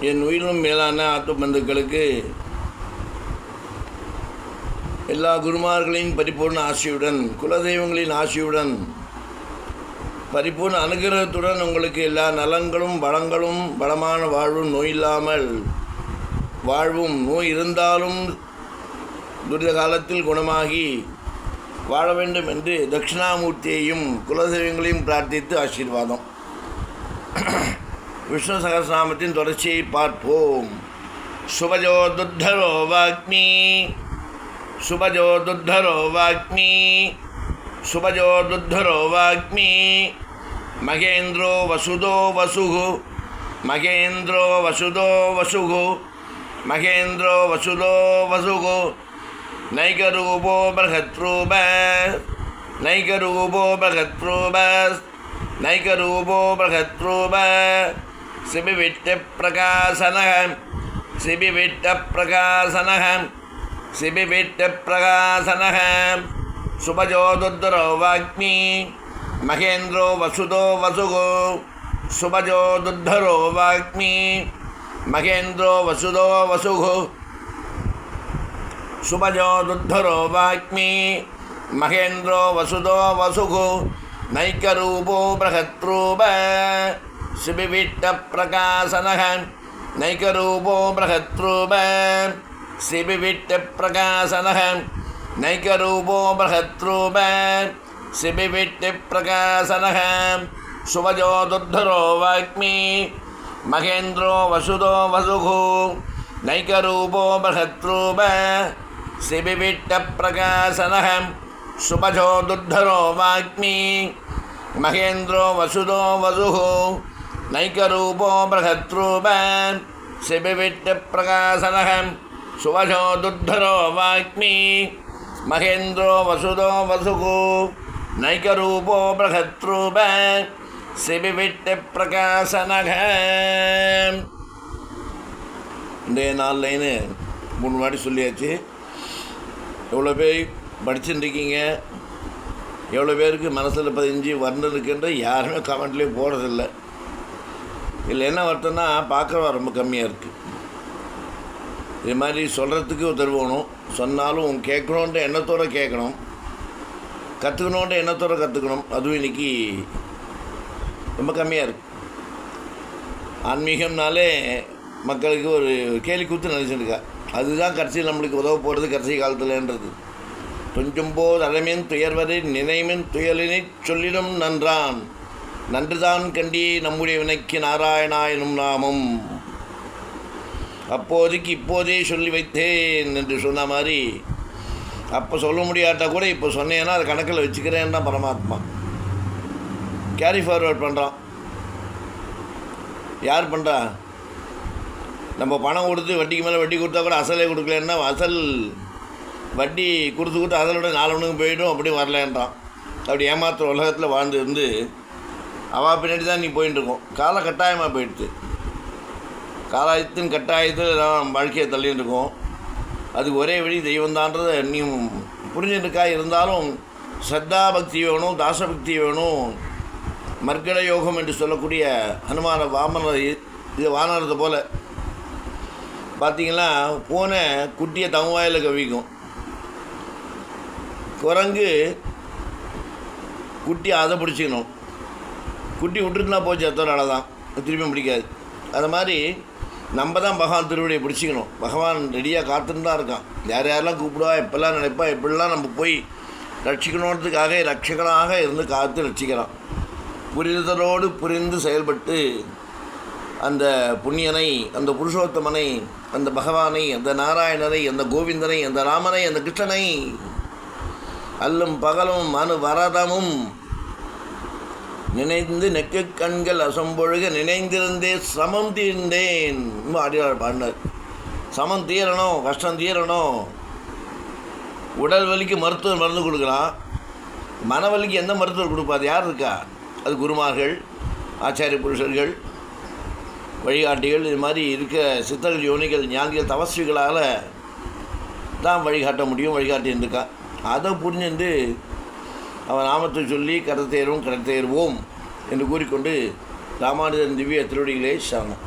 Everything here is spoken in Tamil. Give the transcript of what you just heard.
என் உயிரும் மேலான ஆத்ம பந்துக்களுக்கு எல்லா குருமார்களின் பரிபூர்ண ஆசியுடன் குலதெய்வங்களின் ஆசியுடன் பரிபூர்ண அனுகிரகத்துடன் உங்களுக்கு எல்லா நலங்களும் வளங்களும் வளமான வாழ்வும் நோய் இல்லாமல் வாழ்வும் நோய் இருந்தாலும் துரித காலத்தில் குணமாகி வாழ வேண்டும் என்று தட்சிணாமூர்த்தியையும் குலதெய்வங்களையும் பிரார்த்தித்து ஆசீர்வாதம். விஷ்ணு சகசிரநாமத்தின் தொடர்ச்சியை பார்ப்போம் சுபஜோ துத்தரோ வாக்மி சுபஜோ துத்தரோ வாக்மி சுபஜோ துத்தரோ வாக்மி மகேந்திரோ வசுதோ வசுகு மகேந்திரோ வசுதோ வசுகு மகேந்திரோ வசுதோ வசுகு நைகரூபோ பகத்ரூப நைகரூபோ பகத்ரூப நைகரூபோ பகத்ரூப சிபிவிட்ட பிரகாசன சிபிவிட்ட பிரகாசன சிபிவிட்ட பிரகாசன சுபஜோதுத்தரோ வாக்மி மகேந்திரோ வசுதோ வசுகோ சுபஜோதுத்தரோ வாக்மி மகேந்திரோ வசுதோ வசுகு சுபஜோதுத்தரோ வாக்மி மகேந்திரோ வசுதோ வசுகு நைக்கரூபோ பிரகத்ரூப சிபிவிட்ட பிரகாசன நைக்கரூபோ பிரகத்ரூப சிபிவிட்ட பிரகாசன நைக்கரூபோ பிரகத்ரூப சிபிவிட்ட பிரகாசன சுபஜோதுத்தரோ வாக்மி மகேந்திரோ வசுதோ வசுகு நைக்கரூபோ பிரகத்ரூப சிபிவிட்ட பிரகாசன சுபஜோதுத்தரோ வாக்மி மகேந்திரோ வசுதோ வசுகு நைக்கரூபோ சிபிவிட்டு பிரகாசனகம் சுவசோ துர்தரோ வாக்மி மகேந்திரோ வசுதோ வசுகு நைக்கரூபோ பிரகத்ரூப சிபிவிட்டு பிரகாசனகம் இன்றைய நாள்லைன்னு மூணு வாட்டி சொல்லியாச்சு. எவ்வளோ பேர் படிச்சுட்டுருக்கீங்க? எவ்வளோ பேருக்கு மனசில் பதிஞ்சு வர்ணனுக்குன்ற யாருமே கமெண்ட்லேயும் போடுறதில்ல. இதில் என்ன வருத்தம்னா பார்க்குறவா ரொம்ப கம்மியாக இருக்குது இது மாதிரி சொல்கிறதுக்கு ஒருத்தர் வேணும். சொன்னாலும் கேட்கணுன்ற எண்ணத்தோடு கேட்கணும். கற்றுக்கணுன்ற எண்ணத்தோடு கற்றுக்கணும் அதுவும் இன்றைக்கி ரொம்ப கம்மியாக இருக்குது ஆன்மீகம்னாலே மக்களுக்கு ஒரு கேலி கூத்து நினச்சிருக்கா. அதுதான் கடைசியில் நம்மளுக்கு உதவ போகிறது கடைசி காலத்தில்ன்றது. கொஞ்சம் போது அலமின் துயர்வதை நினைமின் துயலினை சொல்லிடும் நன்றான். நன்றுதான் கண்டி நம்முடைய வினைக்கு நாராயணா எனும் நாமம். அப்போதைக்கு இப்போதே சொல்லி வைத்தேன் என்று சொன்ன மாதிரி அப்போ சொல்ல முடியாட்டா கூட இப்போ சொன்னேன்னா அதை கணக்கில் வச்சுக்கிறேன் தான் பரமாத்மா. கேரி ஃபார்வர்ட் பண்ணுறான் யார் பண்ணுறா நம்ம பணம் கொடுத்து வட்டிக்கு மேலே வட்டி கொடுத்தா கூட அசலே கொடுக்கலன்னா அசல் வட்டி கொடுத்து கொடுத்து அசலோட நாலவனுக்கு போயிடும் அப்படி வரலன்றான். அப்படி ஏமாத்துற உலகத்தில் வாழ்ந்து இருந்து அவள் பின்னாடி தான் நீ போயின்னு இருக்கும் கால கட்டாயமாக போயிடுச்சு. காலாயத்தின் கட்டாயத்தில் நான் வாழ்க்கையை தள்ளின்னு இருக்கோம் அதுக்கு ஒரே வழி தெய்வந்தான்றதை நீ புரிஞ்சுட்டுருக்கா இருந்தாலும் ஸ்ரத்தா பக்தி வேணும் தாசபக்தி வேணும். மர்கட யோகம் என்று சொல்லக்கூடிய ஹனுமான வாமன இது வானரத்தை போல். பார்த்தீங்கன்னா பூனை குட்டியை தமவாயில் கவிக்கும். குரங்கு குட்டி அதை பிடிச்சிக்கணும். குட்டி விட்டுருந்தா போச்சு எத்தனை தான் திருப்பி பிடிக்காது. அது மாதிரி நம்ம தான் பகவான் திருவடியை பிடிச்சிக்கணும். பகவான் ரெடியாக காத்துன்னு தான் இருக்கான். யார் யாரெல்லாம் கூப்பிடுவா எப்பெல்லாம் நினைப்பா எப்படிலாம் நம்ம போய் ரட்சிக்கணுன்றதுக்காக ரட்சகனாக இருந்து காத்து ரட்சிக்கிறான். புரிதலோடு புரிந்து செயல்பட்டு அந்த புண்ணியனை அந்த புருஷோத்தமனை அந்த பகவானை அந்த நாராயணனை அந்த கோவிந்தனை அந்த ராமனை அந்த கிருஷ்ணனை அல்லும் பகலும் மனு வரதமும் நினைந்து நெக்கு கண்கள் அசம்பொழுக நினைந்திருந்தே சமம் தீர்ந்தேன். அடியார் பாடினார். சமம் தீரணும் கஷ்டம் தீரணும். உடல் வலிக்கு மருத்துவர் மருந்து கொடுக்கலாம். மனவலிக்கு எந்த மருத்துவர் கொடுப்பாது யார் இருக்கா? அது குருமார்கள் ஆச்சாரிய புருஷர்கள் வழிகாட்டிகள் இது மாதிரி இருக்க சித்தர்கள் யோனிகள் ஞானிகள் தவசிகளால் தான் வழிகாட்ட முடியும் வழிகாட்டின்னு இருக்கான் அதை புரிஞ்சுட்டு அவன் நாமத்தை சொல்லி கடத்தேறும் கடத்தேறுவோம் என்று கூறிக்கொண்டு ராமானுஜன் திவ்ய திருவடிகளே சரணம்